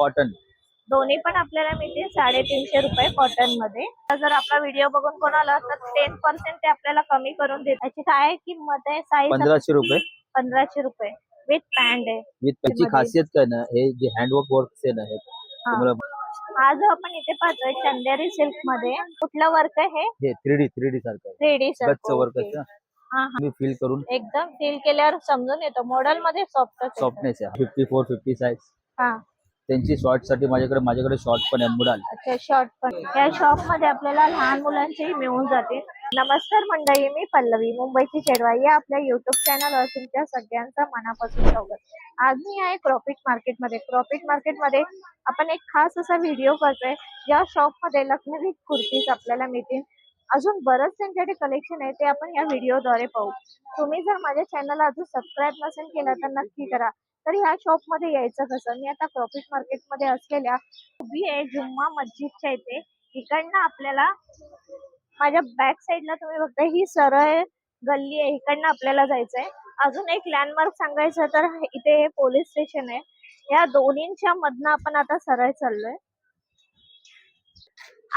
Cotton दोन्ही पण आपल्याला मिळतील साडेतीनशे रुपये कॉटनमध्ये. जर आपला व्हिडिओ बघून कोणाला तर टेन पर्सेंट ते आपल्याला कमी करून देत. याची काय किंमत आहे? साईज पंधराशे रुपये? पंधराशे रुपये. विथ पॅन्ट आहे. विथ त्याची. खासियत काय ना हे जे हँडवर्क वर्क आहे ना हे हा. आज आपण इथे पाहतोय चंदेरी सिल्कमध्ये. कुठलं वर्क आहे हे? थ्री डी थ्री डी सारखं. थ्री डी गच्च वर्क तुम्ही फील करून एकदम फील केल्यावर समजून येतो. मॉडेल मध्ये सॉफ्ट सॉफ्टनेस आहे. फिफ्टी फोर फिफ्टी साईज हा. त्यांची शॉर्टसाठी माझ्याकडे माझ्याकडे शॉर्ट पण आहे मुडाल अच्छा शॉर्ट पण. या शॉपमध्ये आपल्याला लहान मुलांचेही मिळून जातील. नमस्कार मंडळी मी पल्लवी मुंबईची शेडवाई या आपल्या युट्यूब चॅनलवर तुमच्या सगळ्यांचं मनापासून स्वागत. आज मी आहे प्रॉफिट मार्केटमध्ये प्रॉफिट मार्केटमध्ये आपण एक खास असा व्हिडिओ करतोय या शॉपमध्ये लखनवी कुर्तीज आपल्याला मिळतील. अजून बरंच त्यांच्याकडे कलेक्शन आहे ते आपण या व्हिडिओद्वारे पाहू. तुम्ही जर माझ्या चॅनलला अजून सबस्क्राईब नसेल केलं तर नक्की करा. तर ह्या शॉपमध्ये यायचं कसं? मी आता प्रॉफिट मार्केटमध्ये असलेल्या उभी आहे जुम्मा मस्जिदच्या इथे. इकडनं आपल्याला माझ्या बॅक साईडला तुम्ही बघताय ही सरळ गल्ली आहे. इकडनं आपल्याला जायचंय. अजून एक लँडमार्क सांगायचं तर इथे पोलीस स्टेशन आहे. या दोन्हींच्या मधनं आपण आता सरळ चाललोय.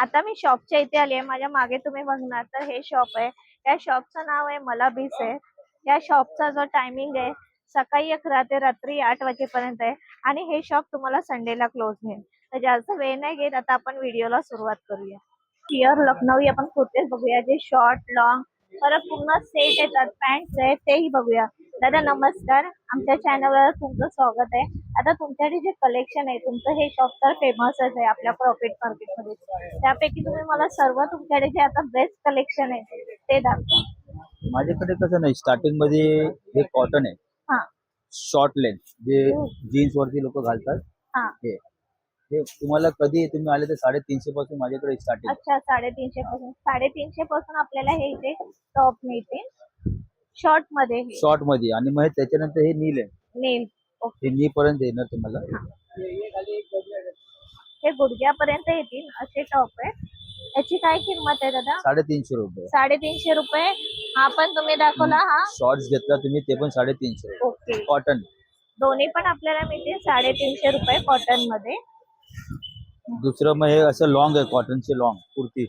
आता मी शॉपच्या इथे आली आहे. माझ्या मागे तुम्ही बघणार तर हे शॉप आहे. या शॉपचं नाव आहे मला बीस आहे. या शॉपचा जो टायमिंग आहे सकाळी अकरा ते रात्री आठ वाजेपर्यंत आहे. आणि हे शॉप तुम्हाला संडेला क्लोज होईल तर जास्त वेळ नाही घेत. आता आपण व्हिडिओला सुरुवात करूया. शिअर लखनवी आपण कुर्तेच बघूया. जे शॉर्ट लॉंग परत पूर्ण सेट येतात. पॅन्ट आहेत तेही बघूया. दादा नमस्कार. आमच्या चॅनलवर तुमचं स्वागत आहे. आता तुमच्याकडे जे कलेक्शन आहे तुमचं हे शॉप तर फेमसच आहे आपल्या प्रॉफिट मार्केटमध्ये त्यापैकी तुम्ही मला सर्व तुमच्याकडे जे आता बेस्ट कलेक्शन आहे ते दाखवा. माझ्याकडे कसं नाही स्टार्टिंगमध्ये हे कॉटन आहे. शॉर्ट लेंथ जे. जीन्स वरती लोक घालतात. हा. हे. हे तुम्हाला कधी तुम्ही आले तर साडेतीनशे पासून माझ्याकडे स्टार्टिंग अच्छा साडेतीनशे पासून. साडेतीनशे पासून आपल्याला हे इथे टॉप मिळते शॉर्टमध्ये हे. शॉर्टमध्ये. आणि मग हे त्याच्यानंतर हे नील आहे नेल हे नी पर्यंत येणार तुम्हाला. हे. गुडघ्यापर्यंत येतील. असे टॉप आहे याची काय किंमत आहे दादा? साडेतीनशे रुपये. साडेतीनशे रुपये. हा पण तुम्ही दाखवला हा. शॉर्ट्स घेतला तुम्ही ते पण साडेतीनशे रुपये. ओके. कॉटन दोन्ही पण आपल्याला मिळतील साडेतीनशे रुपये कॉटनमध्ये. दुसरं मग हे असं लॉंग आहे कॉटनचे लॉंग कुर्ती.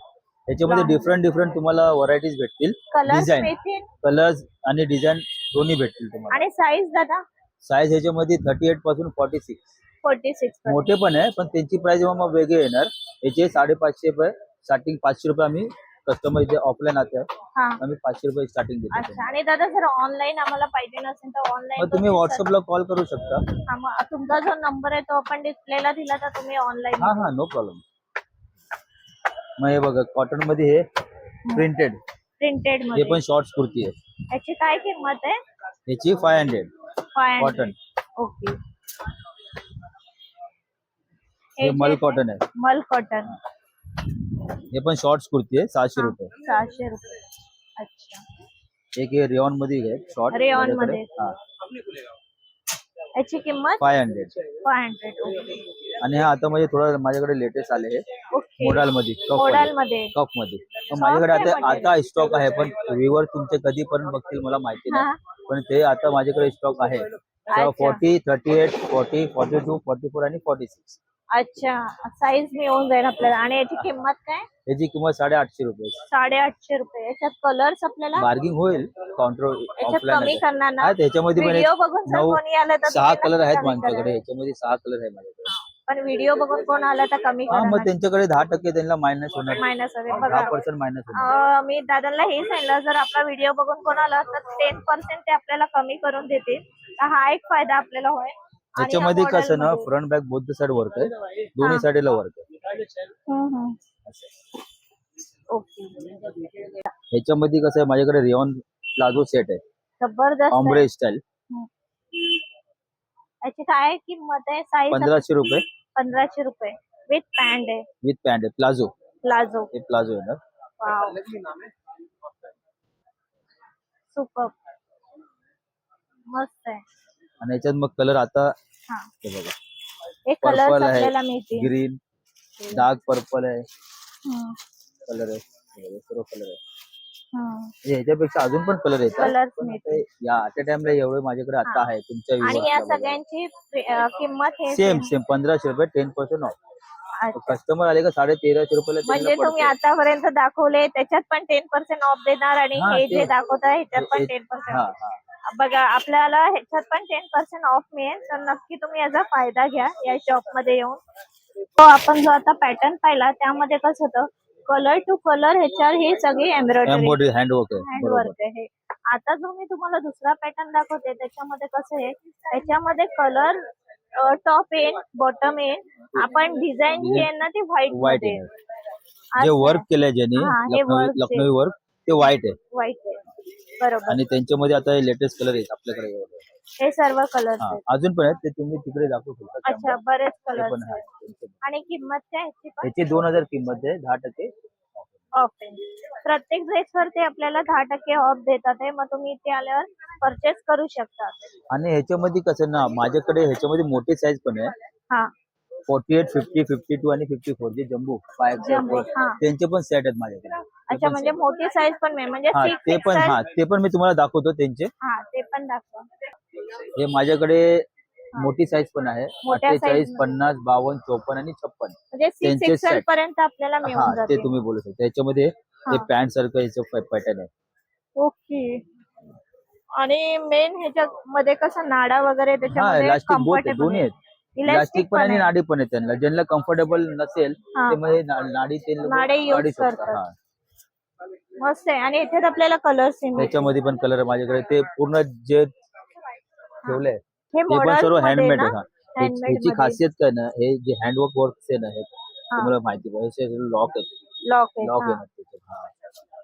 याच्यामध्ये. डिफरंट डिफरंट तुम्हाला व्हरायटीज भेटतील. कलर्स डिझाईन कलर्स आणि डिझाईन दोन्ही भेटतील तुम्हाला. आणि साईज दादा? साईज ह्याच्यामध्ये थर्टी एटपासून फॉर्टी सिक्स फोर्टी सिक्स मोठे पण आहे पण त्यांची प्राइस मग वेगळे येणार. याचे साडेपाचशे रुपये स्टार्टिंग पाचशे रुपये आम्ही कस्टमर इथे ऑफलाईन हा. आम्ही पाचशे रुपये स्टार्टिंग देतो. अच्छा आणि दादा जर ऑनलाईन आम्हाला पाहिजे नसेल तर ऑनलाईन मग तुम्ही व्हॉट्सअपला कॉल करू शकता. तुमचा जो नंबर आहे तो आपण डिस्प्लेला दिला तर तुम्ही ऑनलाईन हा हा नो प्रॉब्लेम मग हे बघा कॉटनमध्ये हे प्रिंटेड प्रिंटेड हे मध्ये. पण शॉर्ट्स कुर्ती आहे. याची काय किंमत आहे? याची फाय हंड्रेड कॉटन ओके हे मल कॉटन आहे. मल कॉटन हे पण शॉर्ट्स कुर्ती आहे सहाशे रुपये. सहाशे रुपये. अच्छा. एक हे रेऑनमध्ये आहे शॉर्ट Rayon मध्ये. याची किंमत? Five hundred five hundred okay आणि हा आता म्हणजे थोडं माझ्याकडे लेटेस्ट आले हे. मोडाल मध्ये कप मोडाल मध्ये मध्ये. कपमध्ये. तर माझ्याकडे आता. आता स्टॉक आहे पण व्ह्युअर तुमचे कधीपर्यंत बघतील मला माहिती हा. नाही पण ते आता माझ्याकडे स्टॉक आहे. अच्छा. Forty thirty eight forty forty two forty four आणि फोर्टी सिक्स अच्छा साईज मिळून जाईल आपल्याला. आणि याची किंमत काय? याची किंमत साडेआठशे रुपये. साडेआठशे रुपये. याच्यात कलर्स आपल्याला? बार्गिंग होईल काउंटर याच्यात कमी ऑफलाईन करणार ना? त्याच्यामध्ये पण व्हिडिओ एक बघून जर नऊ कोणी आलं तर सहा तुम्ही कलर आहेत माझ्याकडे. याच्यामध्ये सहा कलर आहे माझ्याकडे. पण व्हिडिओ बघून कोण आलं तर कमी हा मग त्यांच्याकडे दहा टक्के त्यांना मायनस होणार. मायनस दहा बघा. पर्सेंट मायनस होणार. अं, मी दादांना हे सांगितलं जर आपला व्हिडिओ बघून कोण आला तर टेन पर्सेंट ते आपल्याला कमी करून देतील. तर हा एक फायदा आपल्याला या त्याच्यामध्ये कसं ना front back both side work आहे. दोन्ही साईडला वर्क आहे. ह्याच्यामध्ये कसं आहे माझ्याकडे रेऑन प्लाझो सेट आहे. जबरदस्त. Ombre style. याची काय किंमत आहे? साईज पंधराशे रुपये. पंधराशे रुपये. विथ पॅन्ट आहे. विथ पॅन्ट आहे. प्लाझो प्लाझो हे प्लाझो येणार वाव सुपर मस्त आहे. आणि याच्यात मग कलर आता हा. हे बघा. कलर पर्पल आपल्याला आहे ग्रीन डार्क पर्पल आहे. हम्म. कलर आहे. हे बघा, सर्व कलर आहे. हम्म. ह्याच्यापेक्षा अजून पण कलर येतात. Colours पण मिळतील. आता या त्या टाइमला एवढे माझ्याकडे आता हा. आहे तुमच्या आणि या सगळ्यांची प्रि- अं, किंमत हे सेम सेम पंधराशे रुपये टेन पर्सेंट ऑफ अच्छा. कस्टमर आले का साडे तेराशे रुपयाला म्हणजे त्यांना तुम्ही पडते. आतापर्यंत दाखवले त्याच्यात पण टेन पर्सेंट ऑफ देणार आणि हा, हे ते- जे दाखवताय ह्याच्यात पण टेन पर्सेंट हा हा. बघा आपल्याला ह्याच्यात पण टेन पर्सेंट ऑफ मिळेल. तर नक्की तुम्ही याचा फायदा घ्या या शॉपमध्ये येऊन. तो आपण जो आता पॅटर्न पाहिला त्यामध्ये कसं होतं? कलर टू कलर ह्याच्यावर ही सगळी एम्ब्रॉयडरी हँडवर्क आहे. आहे आता जो मी तुम्हाला दुसरा पॅटर्न दाखवते त्याच्यामध्ये कसं आहे? त्याच्यामध्ये कलर टॉप येईल बॉटम येईल आपण डिझाईन जी आहे ना ती व्हाईट व्हाईट वर्क केलंय ज्यांनी हा, हे लखनौ वर्क ते व्हाईट आहे. व्हाईट आहे. बरोबर. आणि त्यांच्यामध्ये आता लेटेस्ट कलर आहेत आपल्याकडे. एवढे. हे सर्व कलर हा अजून पण आहेत ते तुम्ही तिकडे दाखवू शकता. अच्छा त्यामध्ये. बरेच ते कलर पण आहे पण. आणि किंमत काय आहे याची पण? त्याची दोन हजार किंमत आहे दहा टक्के ऑफ आहे. प्रत्येक ड्रेसवर ते आपल्याला दहा टक्के ऑफ देतात आहे मग तुम्ही इथे आल्यावर परचेस करू शकता. आणि ह्याच्यामध्ये कसं ना माझ्याकडे ह्याच्यामध्ये मोठी साईज पण आहे. हा. Forty eight fifty fifty two आणि फिफ्टी फोर जे जम्बो Jumbo, हा. त्यांचे पण सेट आहेत माझ्याकडे. अच्छा म्हणजे. मोठी साईज पण मिळेल म्हणजे हा सिक्स ते पण हा ते पण मी तुम्हाला दाखवतो त्यांचे हा ते पण दाखवा हे माझ्याकडे मोठी साईज पण आहे मोठ्या अठ्ठेचाळीस पन्नास बावन्न चोपन्न आणि छप्पन म्हणजे सिक्स त्यांचे एक्सेल set. पर्यंत आपल्याला हा मिळून ते जाते तुम्ही बोलू शकता त्याच्यामध्ये हे हा. पॅन्ट सारखं ह्याचं पॅटर्न आहे ओके आणि मेन ह्याच्यामध्ये कसं नाडा वगैरे हा त्याच्यामध्ये इलास्टिक बोथ आहे दोन्ही आहेत इलास्टिक पण पण आणि आहे. नाडी पण आहे त्यांना ज्यांना कम्फर्टेबल नसेल हा. ते मध्ये ना- नाडी ते लोकं नाडी use काढू शकतात. करतात. हा. मस्त आहे आणि ह्याच्यात आपल्याला कलर्स त्याच्यामध्ये पण कलर माझ्याकडे ते पूर्ण जे ठेवलंय हे ते पण सर्व हँडमेड? आहे हा. Handmade मध्ये. खासियत काय ना हे जे हँडवर्क वर्क आहे ना हे तुम्हाला माहिती पाहिजे लॉक आहे लॉक आहे लॉक. आहे ना त्याच्यात. हा.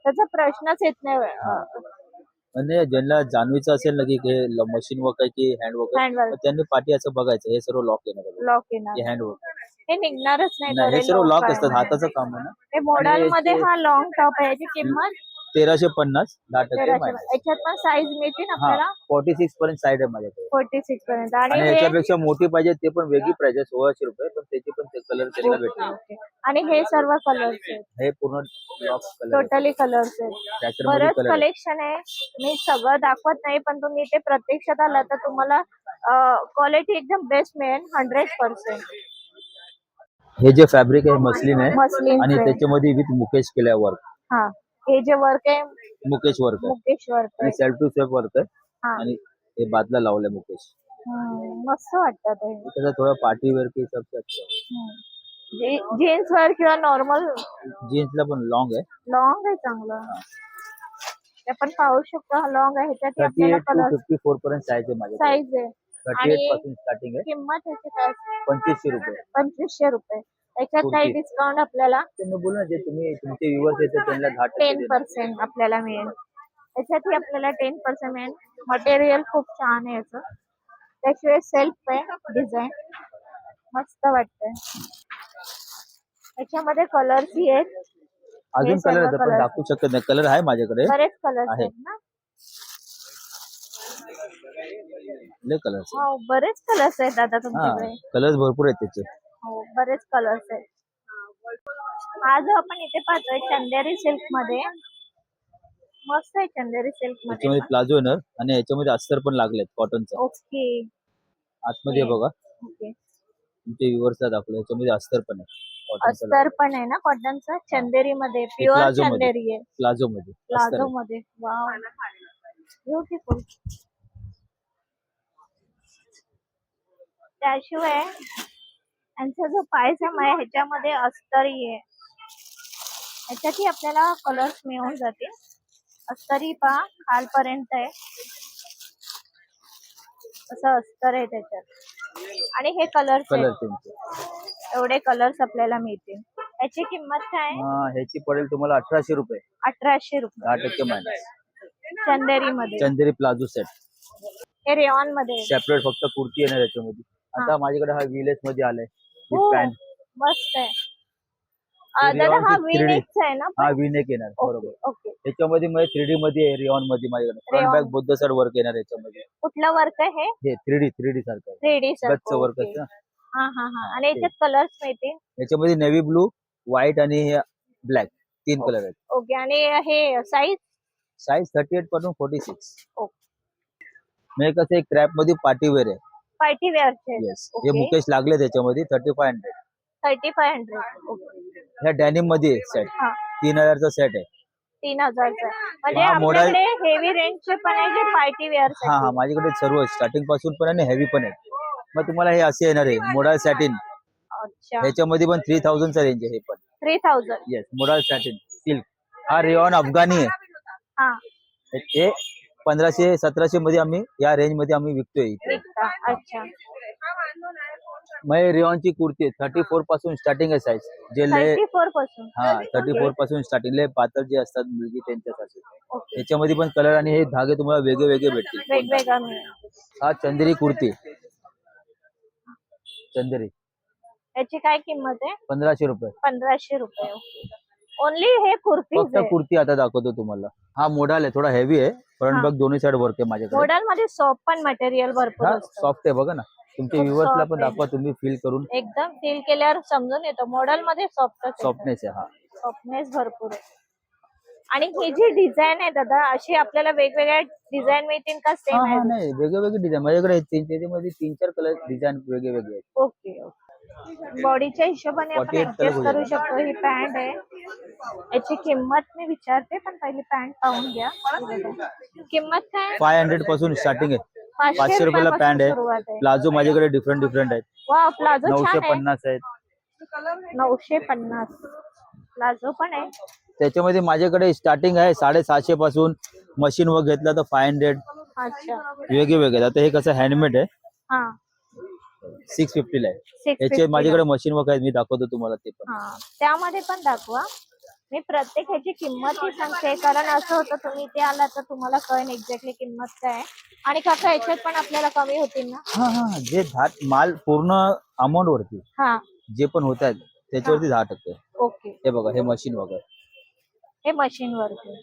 त्याचा प्रश्नच येत नाही म्हणजे ज्यांना जाणवीचं असेल ना की मशीन वर्क आहे की हँडवर्क आहे त्यांनी पाठी असं बघायचं हे सर्व लॉक आहे ना लॉक येणार हँडवर्क हे निघणारच नाही हे सर्व लॉक असतात म्हणजे. हाताचं काम आहे ना? हे मॉडेल मध्ये हा लॉंग टॉप आहे याची किंमत तेराशे पन्नास दहा टक्के. याच्यात पण साईज मिळतील हा आपल्याला? फोर्टी सिक्स पर्यंत साईड आहे माझ्याकडे. फोर्टी सिक्स पर्यंत. आणि आणि हे याच्यापेक्षा मोठी पाहिजे ते पण वेगळी प्राइस आहे सोळाशे रुपये पण त्याची पण कलर त्यांना भेटेल. ओके. आणि हे सर्व कलर्स आहेत. हे पूर्ण लॉक कलर टोटली कलर्स आहेत. ट्रॅक्टरमध्ये बरंच कलर कलेक्शन आहे. मी सगळं दाखवत नाही पण तुम्ही इथे प्रत्यक्षात आला तर तुम्हाला क्वालिटी एकदम बेस्ट मिळेल हंड्रेड पर्सेंट हे जे फॅब्रिक आहे मसलिन आहे मसलिन आणि त्याच्यामध्ये विथ मुकेश केल्या वर्क हा हे जे वर्क आहे मुकेश वर्क आहे. मुकेश वर्क आणि आहे सेल्फ टू सेल्फ वर्क आहे. हा. आणि हे बादला लावलंय मुकेश. हम्म, मस्त वाटतं ते. त्याचा थोडा पार्टी वेअर के हिसाब से अच्छा है. जीन्स वर किंवा नॉर्मल जीन्सला पण लॉंग आहे. लॉंग आहे चांगलं. ते आपण पाहू शकतो हा लॉंग आहे. ह्याच्यात थर्टी आपल्याला eight to colour fifty four पर्यंत साईज आहे माझ्याकडे. साईज आहे. थर्टी एट आणि पासून स्टार्टिंग आहे. किंमत ह्याची काय? पंचवीसशे रुपये. पंचवीसशे रुपये. त्याच्यात काही कुर्ती. डिस्काउंट आपल्याला ते मी बोल ना जे तुम्ही तुमचे व्ह्युअर्स त्यांना दहा टक्के टेन देणार. पर्सेंट आपल्याला मिळेल. त्याच्यातही आपल्याला टेन पर्सेंट मिळेल. मटेरियल खूप छान आहे याचं. त्याशिवाय सेल्फ आहे डिझाईन मस्त वाटतंय. त्याच्यामध्ये कलर्स ही आहेत. अजून सर्व कलर आहेत पण colours. दाखवू शकत नाही. कलर आहे माझ्याकडे. बरेच कलर्स आहे. आहेत ना? लय कलर हो बरेच कलर्स आहेत दादा तुमच्याकडे. कलर्स भरपूर आहेत त्याचे. हो बरेच कलर्स आहेत. आज आपण इथे पाहतोय चंदेरी सिल्कमध्ये. मस्त आहे चंदेरी सिल्कमध्ये. प्लाझो येणार आणि याच्यामध्ये अस्तर पण लागलेत कॉटनचा ओके. आतमध्ये. बघा. ओके. तुमचे व्ह्युअर्सला दाखवलं याच्यामध्ये अस्तर पण आहे. अस्तर पण आहे ना कॉटनचा चंदेरी मध्ये प्युअर. चंदेरी आहे. प्लाझो मध्ये अस्तर प्लाझो आहे. मध्ये वाव ब्युटिफुल त्याशिवाय यांचा जो पायजमा आहे ह्याच्यामध्ये अस्तरी आहे ह्याच्यातही आपल्याला कलर्स मिळून जातील. अस्तरी पहा खालपर्यंत आहे. असं अस्तर आहे त्याच्यात. आणि हे कलर्स कलर त्यांचे एवढे कलर्स आपल्याला मिळतील. याची किंमत काय? आहे हा, ह्याची पडेल तुम्हाला अठराशे रुपये. अठराशे रुपये. दहा टक्के मायनस चंदेरी मध्ये चंदेरी प्लाझो सेट. हे रेऑनमध्ये. सेपरेट फक्त कुर्ती येणार याच्यामध्ये. आता माझ्याकडे हा विलेजमध्ये आलाय. हो, पॅन्ट मस्त आहे. हे अं, दादा rayon हा with वी 3D. नेकचा आहे ना हा विनेक येणार बरोबर. ओके. याच्यामध्ये मध्ये थ्री डी मध्ये रिऑनमध्ये माझ्याकडे. Front Rayon. Back both side work येणार याच्यामध्ये. कुठला वर्क आहे हे? थ्री डी थ्री डी सारखं. थ्री डी गच्च वर्क असतं. हा हा हा. आणि याच्यात कलर्स मिळतील याच्यामध्ये नेव्ही ब्लू व्हाईट आणि ब्लॅक तीन कलर आहेत. ओके. आणि हे साईज साईज थर्टी एटपासून फोर्टी सिक्स म्हणजे कसं एक क्रॅपमध्ये पार्टी वेअर आहे. पार्टी वेअरचे येस हे मुकेश लागले त्याच्यामध्ये thirty five hundred thirty five hundred ह्या डॅनिममध्ये सेट हा. तीन हजारचा सेट आहे. तीन हजारचा. म्हणजे हा, model- आपल्याकडे हेवी रेंजचे पण आहे जे पार्टी वेअर हा हा माझ्याकडे सर्व स्टार्टिंगपासून पण आणि हेवी पण आहे. मग तुम्हाला हे असे येणार आहे. मोडाल सॅटिन अच्छा. ह्याच्यामध्ये पण थ्री थाउजंडचा रेंज आहे हे पण. Three thousand yes modal satin silk हा रेऑन अफगाणी आहे. हा. हे पंधराशे सतराशे मध्ये आम्ही या रेंजमध्ये आम्ही विकतोय इथे. विकता अच्छा. मग रेऑनची कुर्ती आहे. थर्टी फोरपासून स्टार्टिंग आहे साईज जे लय थर्टी फोरपासून. हा थर्टी फोरपासून स्टार्टिंग लय पातळ जे असतात मुलगी त्यांच्यासाठी. त्याच्यामध्ये पण कलर आणि हे धागे तुम्हाला वेगळे वेगळे भेटतील. वेगवेगळा मिळेल. हा चंदेरी कुर्ती. चंदेरी. याची काय किंमत आहे? पंधराशे रुपये. पंधराशे रुपये. ओनली हे कुर्तीज फक्त कुर्ती आता दाखवतो तुम्हाला. हा मोडाल आहे थोडा हेवी आहे फ्रंट. बॅक दोन्ही साइड वर्क आहे माझ्याकडे. मॉडलमध्ये सॉफ्ट पण मटेरियल भरपूर असतं. सॉफ्ट आहे बघा ना. तुमच्या खूप व्ह्युअर्सला soft पण आहे. दाखवा तुम्ही फील करून. एकदम फील केल्यावर समजून येतं. मॉडेल मध्ये सॉफ्ट सॉफ्टनेस आहे हा. सॉफ्टनेस भरपूर आहे. आणि ही जी डिझाईन आहे दादा अशी आपल्याला वेगवेगळ्या डिझाईन मिळतील का हा सेम हा आहे नाही वेगळे वेगळे डिझाईन माझ्याकडे आहेत तीन त्याच्यामध्ये तीन चार कलर डिझाईन वेगळे वेगळे आहेत. ओके ओके बॉडीच्या हिशोबाने आपण 48 ऍडजस्ट करू शकतो. ही पॅन्ट आहे. याची किंमत मी विचारते पण पहिली पॅन्ट पाहून घ्या. किंमत काय? फाय हंड्रेडपासून स्टार्टिंग आहे. पाचशे रुपयाला रुपयापासून पॅन्ट आहे. सुरुवात आहे. प्लाझो माझ्याकडे डिफरंट डिफरंट आहेत. वा प्लाझो नऊशे छान आहे. पन्नास आहेत. नऊशे पन्नास. प्लाझो पण आहे. त्याच्यामध्ये माझ्याकडे स्टार्टिंग आहे साडेसहाशे पासून मशीन वर घेतला तर फाय हंड्रेड अच्छा. वेगळे वेगळे. आता हे कसं हँडमेड आहे. हा. सिक्स फिफ्टीला आहे. याचे माझ्याकडे मशीन वर्क आहे मी दाखवतो तुम्हाला ते पण. हा. त्यामध्ये पण दाखवा. मी प्रत्येक ह्याची किंमतही सांगते. कारण असं होतं तुम्ही इथे आला तर तुम्हाला कळेल एक्झॅक्टली किंमत काय आहे. आणि काका याच्यात पण आपल्याला कमी होतील ना? हा हा. जे दहा माल पूर्ण अमाऊंट वरती हा. जे पण होत आहेत त्याच्यावरती दहा टक्के. ओके. हे बघा हे मशीन वगैरे हे मशीन वरती.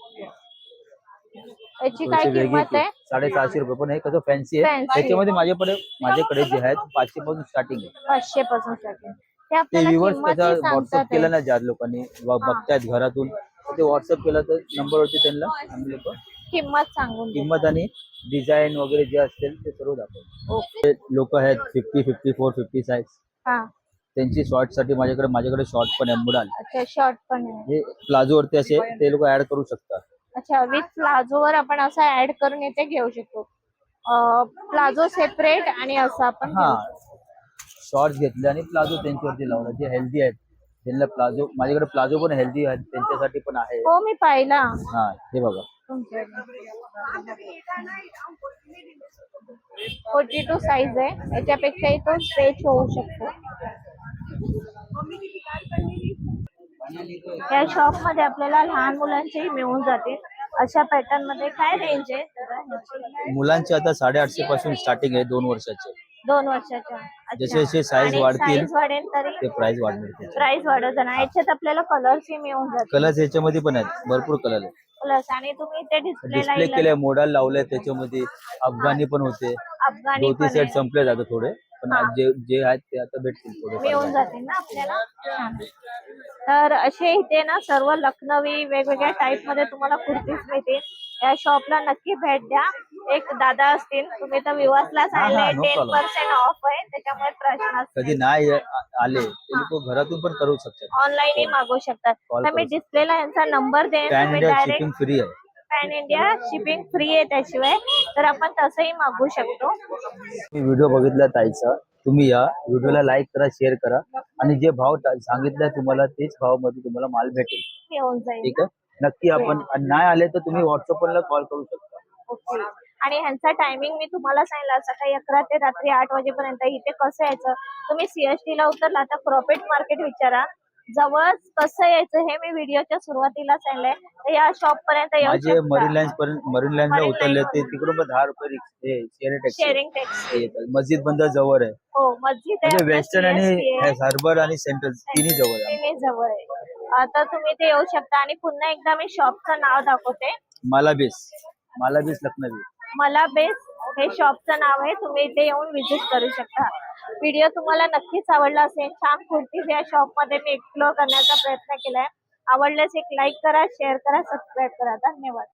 याची काय थोडीशी किंमत आहे? साडेसहाशे रुपये पण हे कसं फॅन्सी आहे. Fancy. त्याच्यामध्ये माझ्याकडे माझ्याकडे जे आहेत पाचशे पासून स्टार्टिंग आहे. पाचशे पासून स्टार्टिंग ते ते आपल्याला व्ह्युअर्स सांगतात व्हॉट्सअप केलं आहे. ना ज्या लोकांनी व बघतायत घरातून ते व्हॉट्सअप केलं तर नंबरवरती त्यांना आम्ही लोक किंमत सांगून देतात. किंमत आणि डिझाईन वगैरे जे असतील ते सर्व दाखवतो. ओके. लोक आहेत fifty fifty four fifty size हा. त्यांची शॉर्टसाठी माझ्याकडे माझ्याकडे शॉर्ट पण आहे मुडाल अच्छा शॉर्ट पण आहे. हे प्लाझो वरती असे ते लोक ऍड करू शकतात. अच्छा विथ प्लाझो वर आपण असं ऍड करून इथे घेऊ शकतो. प्लाझो सेपरेट आणि असं आपण हा. शॉर्ट घेतले आणि प्लाझो त्यांच्यावरती लावला. जे हेल्दी आहेत त्यांना प्लाझो माझ्याकडे प्लाझो पण हेल्दी आहेत त्यांच्यासाठी पण आहे. हो मी पाहिला. हा हे बघा. फोर्टी टू साईज आहे. याच्यापेक्षाही तो स्ट्रेच होऊ शकतो. या शॉपमध्ये आपल्याला लहान मुलांचेही मिळून जाते अशा पॅटर्नमध्ये काय रेंज आहे? मुलांचे आता साडेआठशे पासून स्टार्टिंग आहे दोन वर्षाचे. दोन वर्षाच्या. जसे जसे साईज वाढतील वाढेल तरी ते प्राइस वाढणार प्राइस वाढत जाणार. याच्यात आपल्याला कलर्स मिळून जातील. कलर्स याच्यामध्ये पण आहेत. भरपूर कलर आहेत. प्लस आणि तुम्ही ते डिस्प्ले केले मोडाल लावले त्याच्यामध्ये अफगाणी पण होते. अफगाणी सेट. संपले जातं थोडे. पण हा. आज जे जे आहेत ते आता भेटतील मिळून जातील ना आपल्याला? छान. तर असे इथे ना सर्व लखनवी वेगवेगळ्या टाईपमध्ये तुम्हाला कुर्तीज मिळतील. या शॉपला नक्की भेट द्या. एक दादा असतील तुम्ही तर विवासला सांगले हा, टेन. पर्सेंट ऑफ आहे त्याच्यामुळे प्रश्न कधी नाही आले ते लोक घरातून पण करू शकतात. ऑनलाईनही मागू शकतात. Call तर मी डिस्प्लेला यांचा नंबर देईन तुम्ही डायरेक्ट फ्री आहे. पॅन इंडिया शिपिंग फ्री आहे त्याशिवाय. तर आपण तसंही मागू शकतो. मी व्हिडिओ बघितला ताईचा. तुम्ही या. व्हिडिओला लाईक करा शेअर करा. आणि जे भाव सांगितलाय तुम्हाला तेच भावामध्ये तुम्हाला माल भेटेल. ठीक आहे? नक्की आपण आणि नाही आले तर तुम्ही व्हॉट्सअपला कॉल करू शकता. आणि ह्यांचा टायमिंग मी तुम्हाला सांगितलं सकाळी अकरा ते रात्री आठ वाजेपर्यंत इथे कसं यायचं? तुम्ही सीएसटी ला उतरला तर प्रॉफिट मार्केट विचारा. जवळ कसं यायचं हे मी व्हिडिओच्या सुरुवातीला सांगितलंय तर या शॉप पर्यंत येऊ माझे मरीन लाईन्स पर्यंत मरीन लाईनला Marine उतरले line ते वरून. तिकडून पण दहा रुपये रिक्षा share taxi sharing taxi Masjid Bunder जवळ आहे. हो मस्जिद आहे म्हणजे आपलं वेस्टर्न आणि CST आहे. हार्बर आणि सेंट्रल तिन्ही जवळ आहे. तिन्ही जवळ आहे. आता तुम्ही ते येऊ शकता आणि पुन्हा एकदा मी शॉपचं नाव दाखवते. मालाबीस. मालाबीस लखनवी. मला बेस हे शॉपचं नाव आहे. तुम्ही इथे येऊन विजिट करू शकता. व्हिडिओ तुम्हाला नक्कीच आवडला असेल. छान कुर्तीज या शॉपमध्ये मी एक्सप्लोअर करण्याचा प्रयत्न केलाय. आवडल्यास एक लाईक करा शेअर करा सबस्क्राईब करा. धन्यवाद.